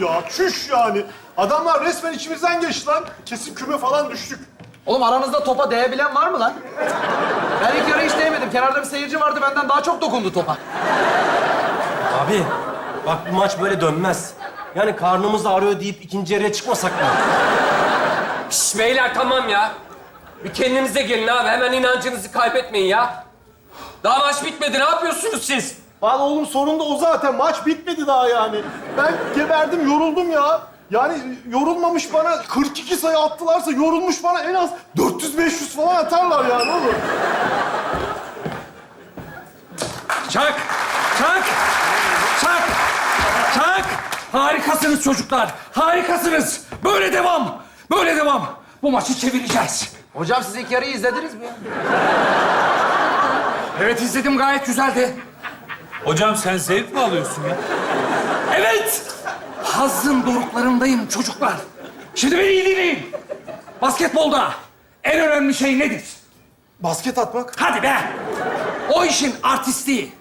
ya, çüş yani. Adamlar resmen içimizden geçti lan. Kesin küme falan düştük. Oğlum aranızda topa değebilen var mı lan? Ben ilk yarı hiç değmedim. Kenarda bir seyirci vardı benden daha çok dokundu topa. Abi bak bu maç böyle dönmez. Yani karnımız ağrıyor deyip ikinci yarıya çıkmasak mı? Şş, beyler tamam ya. Bir kendinize gelin abi. Hemen inancınızı kaybetmeyin ya. Daha maç bitmedi. Ne yapıyorsunuz siz? Lan oğlum sorun da o zaten. Maç bitmedi daha yani. Ben geberdim, yoruldum ya. Yani yorulmamış bana 42 sayı attılarsa yorulmuş bana en az 400-500 falan atarlar yani oğlum. Çak! Çak! Çak! Çak! Harikasınız çocuklar. Harikasınız. Böyle devam. Böyle devam. Bu maçı çevireceğiz. Hocam siz ilk yarıyı izlediniz mi? Evet izledim gayet güzeldi. Hocam sen zevk mi alıyorsun ya? Evet. Hazzın doruklarındayım çocuklar. Şimdi beni iyi dinleyin. Basketbolda en önemli şey nedir? Basket atmak. Hadi be! O işin artistliği.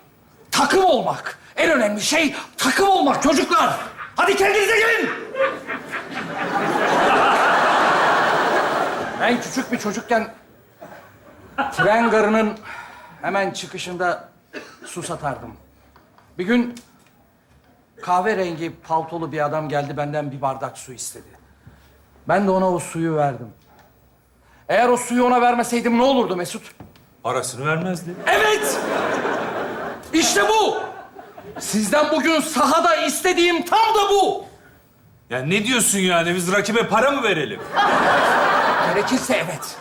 Takım olmak. En önemli şey takım olmak çocuklar. Hadi kendinize gelin. Ben küçük bir çocukken tren garının hemen çıkışında su satardım. Bir gün kahverengi paltolu bir adam geldi benden bir bardak su istedi. Ben de ona o suyu verdim. Eğer o suyu ona vermeseydim ne olurdu Mesut? Parasını vermezdi. Evet! İşte bu! Sizden bugün sahada istediğim tam da bu! Ya ne diyorsun yani? Biz rakibe para mı verelim? Gerekirse evet.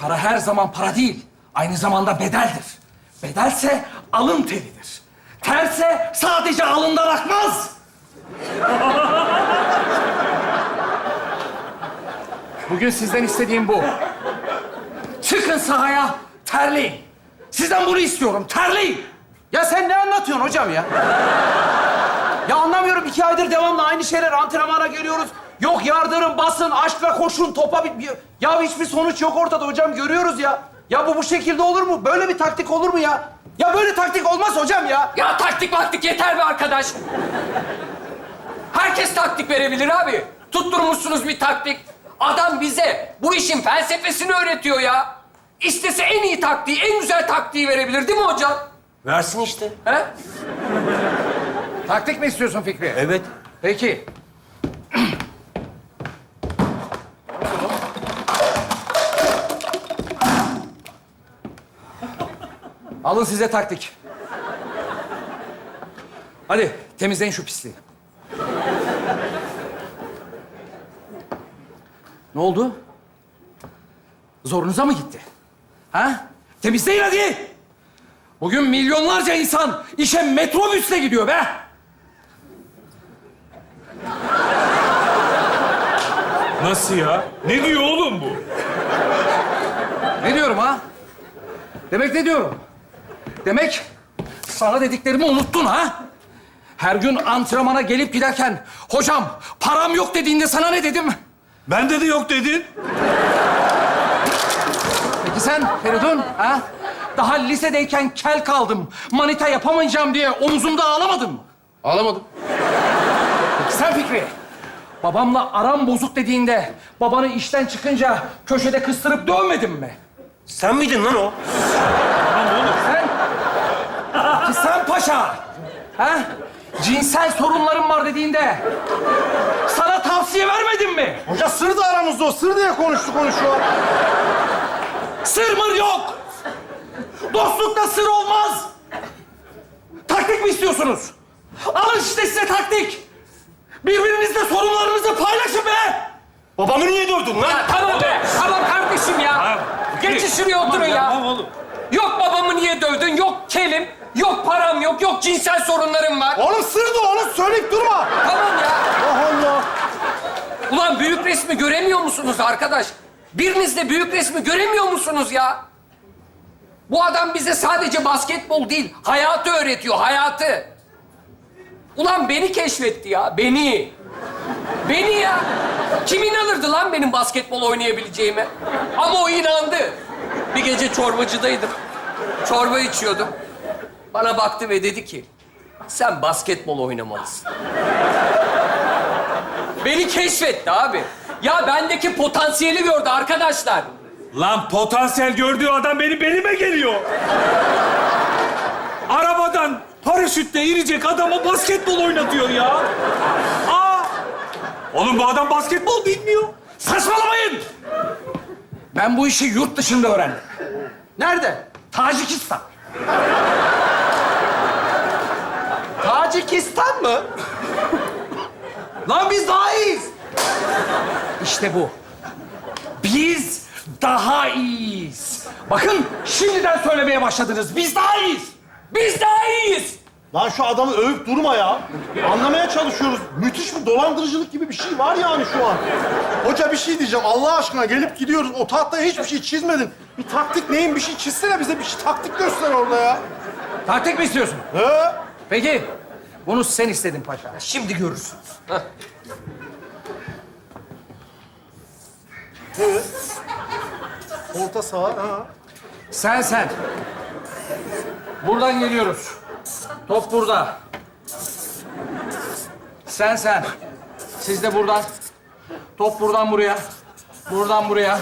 Para her zaman para değil. Aynı zamanda bedeldir. Bedelse alın teridir. Terse sadece alından akmaz. Bugün sizden istediğim bu. Çıkın sahaya, terleyin. Sizden bunu istiyorum, terleyin. Ya sen ne anlatıyorsun hocam ya? Ya anlamıyorum iki aydır devamlı aynı şeyler antrenmana geliyoruz. Yok yardırın, basın, aşkla koşun, topa bir... Ya hiçbir sonuç yok ortada hocam görüyoruz ya. Ya bu bu şekilde olur mu? Böyle bir taktik olur mu ya? Ya böyle taktik olmaz hocam ya. Ya taktik maktik yeter be arkadaş. Herkes taktik verebilir abi. Tutturmuşsunuz bir taktik. Adam bize bu işin felsefesini öğretiyor ya. İstese en iyi taktiği, en güzel taktiği verebilir değil mi hocam? Versin işte. He? Taktik mi istiyorsun Fikri? Evet. Peki. Alın size taktik. Hadi temizleyin şu pisliği. Ne oldu? Zorunuza mı gitti? Ha? Temizleyin hadi. Bugün milyonlarca insan işe metrobüsle gidiyor be. Nasıl ya? Ne diyor oğlum bu? Ne diyorum ha? Demek ne diyorum? Demek sana dediklerimi unuttun ha? Her gün antrenmana gelip giderken hocam param yok dediğinde sana ne dedim? Bende de yok dedin. Peki sen Feridun ha? Daha lisedeyken kel kaldım. Manita yapamayacağım diye omuzumda ağlamadın mı? Ağlamadım. Peki sen Fikri? Babamla aram bozuk dediğinde babanı işten çıkınca köşede kıstırıp dövmedin mi? Sen miydin lan o? Sen? Sen paşa. Ha? Cinsel sorunların var dediğinde sana tavsiye vermedim mi? Hoca sır da aramızda o. Sır diye konuştu konuşuyor. Sır mır yok. Dostlukta sır olmaz. Taktik mi istiyorsunuz? Alın işte size taktik. Birbirinizle sorunlarınızı paylaşın be. Babamı niye dövdün lan? Ya tamam be, tamam kardeşim ya. Geçin şuraya oturun ya. Yok babamı niye dövdün, yok kelim, yok param yok, yok cinsel sorunlarım var. Oğlum sır da oğlum söyleyip durma. Tamam ya. Allah Allah. Ulan büyük resmi göremiyor musunuz arkadaş? Biriniz de büyük resmi göremiyor musunuz ya? Bu adam bize sadece basketbol değil, hayatı öğretiyor, hayatı. Ulan beni keşfetti ya, beni. Beni ya. Kim inanırdı lan benim basketbol oynayabileceğime? Ama o inandı. Bir gece çorbacıdaydım. Çorba içiyordum. Bana baktı ve dedi ki, sen basketbol oynamalısın. beni keşfetti abi. Ya bendeki potansiyeli gördü arkadaşlar. Lan potansiyel gördüğü adam benim belime geliyor. Arabadan paraşütle inecek adama basketbol oynatıyor ya. Aa! Oğlum bu adam basketbol bilmiyor. Saçmalamayın. Ben bu işi yurt dışında öğrendim. Nerede? Tacikistan. Tacikistan mı? Lan biz daha iyiyiz. İşte bu. Biz daha iyiyiz. Bakın şimdiden söylemeye başladınız. Biz daha iyiyiz. Biz daha iyiyiz. Lan şu adamı övüp durma ya. Anlamaya çalışıyoruz. Müthiş bir dolandırıcılık gibi bir şey var yani şu an. Hoca bir şey diyeceğim. Allah aşkına gelip gidiyoruz. O tahtaya hiçbir şey çizmedin. Bir taktik neyin bir şey çizsene bize. Bir şey taktik göster orada ya. Taktik mi istiyorsun? He? Peki. Bunu sen istedin paşa. Şimdi görürsün. Evet. Orta saha. Ha. Sen sen. Buradan geliyoruz. Top burada. Sen sen. Siz de buradan. Top buradan buraya. Buradan buraya.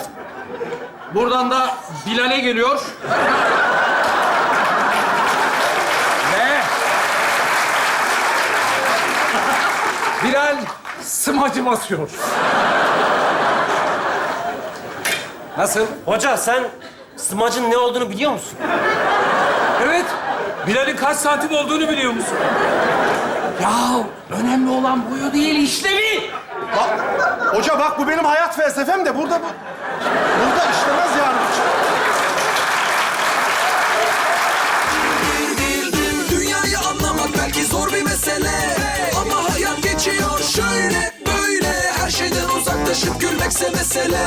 Buradan da Bilal'e geliyor. Ve... Bilal smacı basıyor. Nasıl? Hoca sen smacın ne olduğunu biliyor musun? Evet. Bilal'in kaç santim olduğunu biliyor musun? Ya önemli olan boyu değil işlevi. Bak, hoca bak bu benim hayat felsefem de burada bu... Burada işlemez uzaklaşıp gülmekse mesele